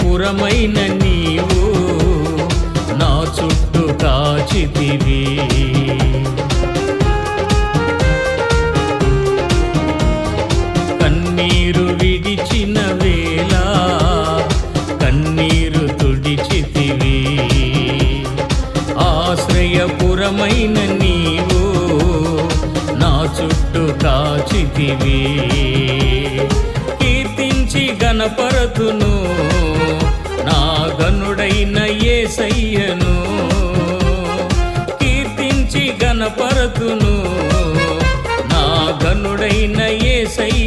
పురమైన నీవు నా చుట్టూ కాచితివి. కన్నీరు విడిచిన వేళ కన్నీరు తుడిచితివి. ఆశ్రయపురమైన నీవు నా చుట్టూ కాచితివి. కనపరతును నా గనుడైన యేసయ్యను కీర్తించి గణపరతును నా గనుడైన యేసయ్యను